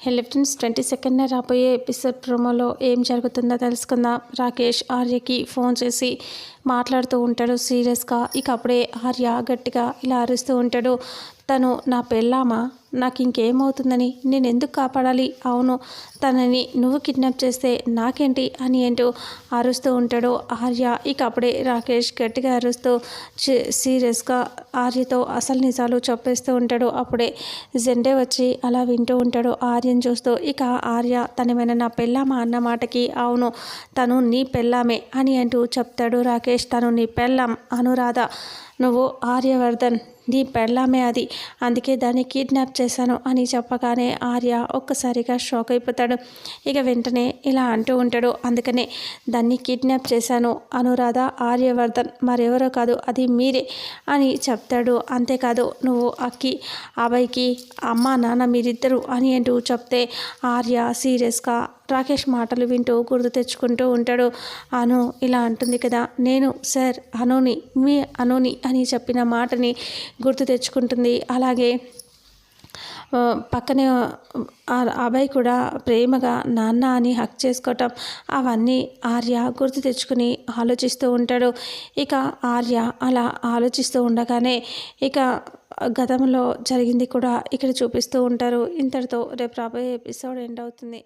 హెలిఫ్టెన్స్ friends twenty సెకండ్నే రాబోయే episode ప్రోమోలో ఏం జరుగుతుందో తెలుసుకుందాం. రాకేష్ ఆర్యకి ఫోన్ చేసి మాట్లాడుతూ ఉంటాడు సీరియస్గా. ఇక అప్పుడే ఆర్య గట్టిగా ఇలా అరుస్తూ ఉంటాడు. తను నా పెళ్ళామా? నాకు ఇంకేమవుతుందని నేను ఎందుకు కాపాడాలి? అవును తనని నువ్వు కిడ్నాప్ చేస్తే నాకేంటి అని ఏంటో అరుస్తూ ఉంటాడు ఆర్య. ఇక అప్పుడే రాకేష్ గట్టిగా అరుస్తూ సీరియస్గా ఆర్యతో అసలు నిజాలు చెప్పేస్తూ ఉంటాడు. అప్పుడే జెండే వచ్చి అలా వింటూ ఉంటాడు ఆర్యను చూస్తూ. ఇక ఆర్య తనమైన నా పెళ్ళామా? అన్న మాటకి అవును తను నీ పెళ్ళామే అని అంటూ చెప్తాడు రాకేష్. తను నీ పెళ్ళాం అనురాధ. నువ్వు ఆర్యవర్ధన్ నీ పెళ్ళామే అది. అందుకే దాన్ని కిడ్నాప్ చేశాను అని చెప్పగానే ఆర్య ఒక్కసారిగా షాక్ అయిపోతాడు. ఇక వెంటనే ఇలా అంటూ ఉంటాడు. అందుకనే దాన్ని కిడ్నాప్ చేశాను. అనురాధ ఆర్యవర్ధన్ మరెవరో కాదు అది మీరే అని చెప్తాడు. అంతేకాదు నువ్వు అక్కి అబ్బాయికి అమ్మ నాన్న మీరిద్దరు అని అంటూ చెప్తే ఆర్య సీరియస్గా రాకేష్ మాటలు వింటూ గుర్తు తెచ్చుకుంటూ ఉంటాడు. అను ఇలా అంటుంది కదా నేను సార్ అనుని మీ అనుని అని చెప్పిన మాటని గుర్తు తెచ్చుకుంటుంది. అలాగే పక్కనే అబ్బాయి కూడా ప్రేమగా నాన్న అని హక్ చేసుకోవటం అవన్నీ ఆర్య గుర్తు తెచ్చుకుని ఆలోచిస్తూ ఉంటాడు. ఇక ఆర్య అలా ఆలోచిస్తూ ఉండగానే ఇక గతంలో జరిగింది కూడా ఇక్కడ చూపిస్తూ ఉంటారు. ఇంతటితో రేపు రాబోయే ఎపిసోడ్ ఎండ్ అవుతుంది.